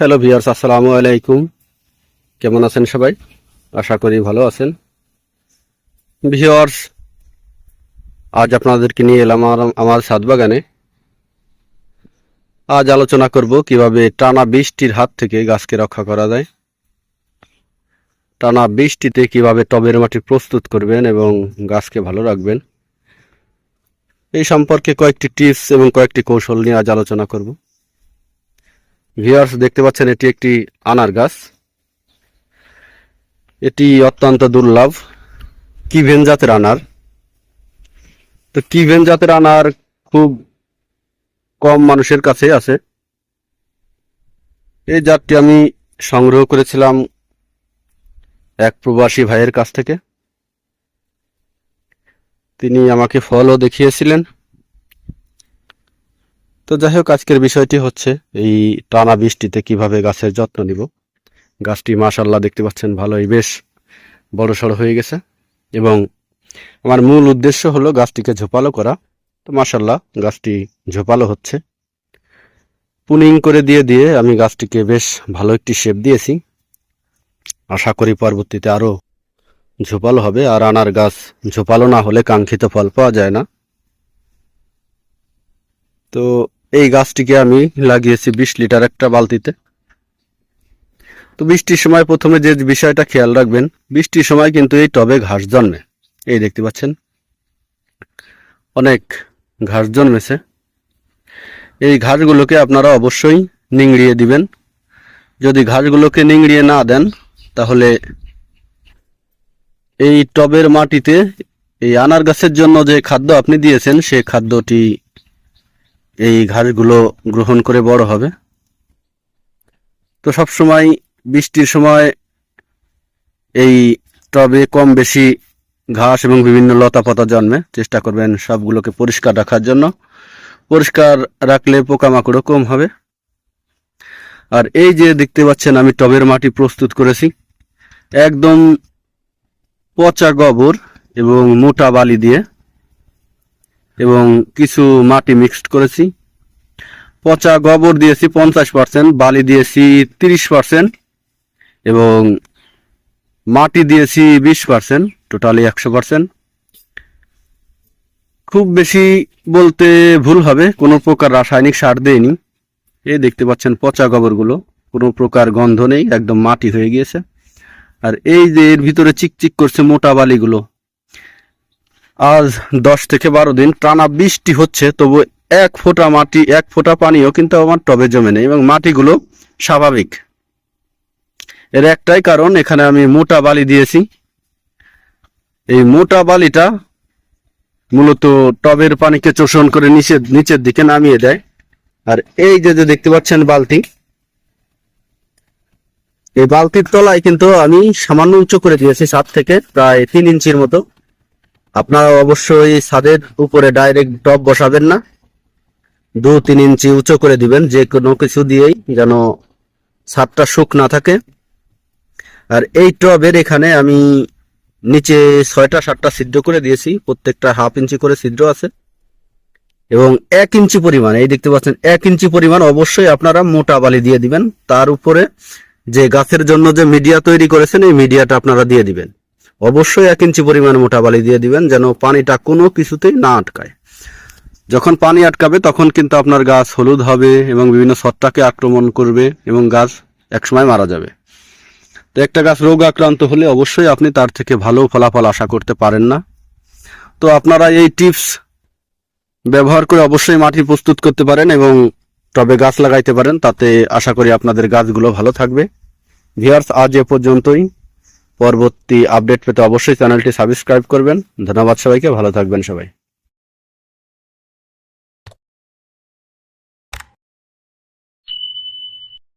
Hello viewers আসসালামু আলাইকুম। কেমন আছেন সবাই? আশা করি ভালো আছেন। ভিওয়ার্স আজ আপনাদেরকে নিয়ে এলাম আমার ছাদ বাগানে। আজ আলোচনা করব কীভাবে টানা বৃষ্টির হাত থেকে গাছকে রক্ষা করা যায়। টানা বৃষ্টিতে কীভাবে টবের মাটি প্রস্তুত করবেন এবং গাছকে ভালো রাখবেন। এই সম্পর্কে কয়েকটি টিপস এবং কয়েকটি কৌশল নিয়ে আজ আলোচনা করব। ভিউয়ার্স দেখতে পাচ্ছেন এটি একটি আনার গাছ। এটি অত্যন্ত দুর্লভ। কিভেন জাতের আনার? তো কিভেন জাতের আনার খুব কম মানুষের কাছে আছে। এই জাতটি আমি সংগ্রহ করেছিলাম এক প্রবাসী ভাইয়ের কাছ থেকে। তিনি আমাকে ফলও দেখিয়েছিলেন। তো যাই হোক, আজকের বিষয়টি হচ্ছে এই টানা বৃষ্টিতে কীভাবে গাছের যত্ন নিব। গাছটি মাশাল্লাহ দেখতে পাচ্ছেন ভালোই বেশ বড় সড়ো হয়ে গেছে এবং আমার মূল উদ্দেশ্য হলো গাছটিকে ঝোপালো করা। তো মাশাল্লাহ গাছটি ঝোপালো হচ্ছে। পুনিং করে দিয়ে দিয়ে আমি গাছটিকে বেশ ভালো একটি শেপ দিয়েছি। আশা করি পরবর্তীতে আরও ঝোপালো হবে। আর আনার গাছ ঝোপালো না হলে কাঙ্ক্ষিত ফল পাওয়া যায় না। তো এই গাছটিকে আমি লাগিয়েছি বিশ লিটার একটা বালতিতে। তো বৃষ্টির সময় প্রথমে যে বিষয়টা খেয়াল রাখবেন, বৃষ্টির সময় কিন্তু এই টবে ঘাস জন্মে। এই দেখতে পাচ্ছেন, অনেক ঘাস জন্মেছে। এই ঘাসগুলোকে আপনারা অবশ্যই নিংড়িয়ে দিবেন। যদি ঘাসগুলোকে নিংড়িয়ে না দেন, তাহলে এই টবের মাটিতে এই আনার গাছের জন্য যে খাদ্য আপনি দিয়েছেন, সে খাদ্যটি এই ঘাসগুলো গ্রহণ করে বড় হবে। তো সব সময় বৃষ্টির সময় এই টবে কম বেশি ঘাস এবং বিভিন্ন লতা পাতা জন্মে। চেষ্টা করবেন সবগুলোকে পরিষ্কার রাখার জন্য। পরিষ্কার রাখলে পোকামাকড়ও কম হবে। আর এই যে দেখতে পাচ্ছেন, আমি টবের মাটি প্রস্তুত করেছি। একদম পচা গোবর এবং মোটা বালি দিয়ে এবং কিছু মাটি মিক্সড করেছি। পচা গোবর দিয়েছি পঞ্চাশ পার্সেন্ট বালি দিয়েছি তিরিশ পার্সেন্ট এবং মাটি দিয়েছি বিশ পার্সেন্ট টোটালি একশো পার্সেন্ট খুব বেশি বলতে ভুল হবে, কোনো প্রকার রাসায়নিক সার দেয়নি এই দেখতে পাচ্ছেন পচা গোবরগুলো, কোনো প্রকার গন্ধ নেই, একদম মাটি হয়ে গিয়েছে। আর এই যে এর ভিতরে চিকচিক করছে মোটা বালিগুলো আজ দশ থেকে বারো দিন, টানা বৃষ্টি হচ্ছে, তবু এক ফোঁটা মাটি, এক ফোঁটা পানিও কিন্তু আমার টবে জমে নেই এবং মাটিগুলো স্বাভাবিক। এর একটাই কারণ, এখানে আমি মোটা বালি দিয়েছি। এই মোটা বালিটা মূলত টবের পানিকে শোষণ করে নিচের নিচের দিকে নামিয়ে দেয়। আর এই যে যে দেখতে পাচ্ছেন বালতি, এই বালতির তলায় কিন্তু আমি সামান্য উঁচু করে দিয়েছি, সাত থেকে প্রায় তিন ইঞ্চির মতো। আপনারা অবশ্যই ছাদের উপরে ডাইরেক্ট টব বসাবেন না। দু তিন ইঞ্চি উঁচু করে দিবেন, যে কোনো কিছু দিয়েই যেন ছাদটা শুক না থাকে। আর এই টবের এখানে আমি নিচে ছয়টা সাতটা ছিদ্র করে দিয়েছি, প্রত্যেকটা হাফ ইঞ্চি করে ছিদ্র আছে। এবং এক ইঞ্চি পরিমাণ, এই দেখতে পাচ্ছেন, এক ইঞ্চি পরিমাণ অবশ্যই আপনারা মোটা বালি দিয়ে দিবেন। তার উপরে যে গাছের জন্য যে মিডিয়া তৈরি করেছেন, এই মিডিয়াটা আপনারা দিয়ে দিবেন। অবশ্যই এক ইঞ্চি পরিমাণ মোটা বালি দিয়ে দিবেন, যেন পানিটা কোনো কিছুতেই না আটকায়। যখন পানি আটকাবে, তখন কিন্তু আপনার গাছ হলুদ হবে এবং বিভিন্ন ছত্রাকে আক্রমণ করবে এবং গাছ একসময় মারা যাবে। তো একটা গাছ রোগ আক্রান্ত হলে অবশ্যই আপনি তার থেকে ভালো ফলাফল আশা করতে পারেন না। তো আপনারা এই টিপস ব্যবহার করে অবশ্যই মাটি প্রস্তুত করতে পারেন এবং টবে গাছ লাগাইতে পারেন, তাতে আশা করি আপনাদের গাছগুলো ভালো থাকবে। ভিয়ার্স আজ এ পর্যন্তই। পরবর্তী আপডেট পেতে অবশ্যই চ্যানেলটি সাবস্ক্রাইব করবেন। ধন্যবাদ সবাইকে ভালো থাকবেন সবাই।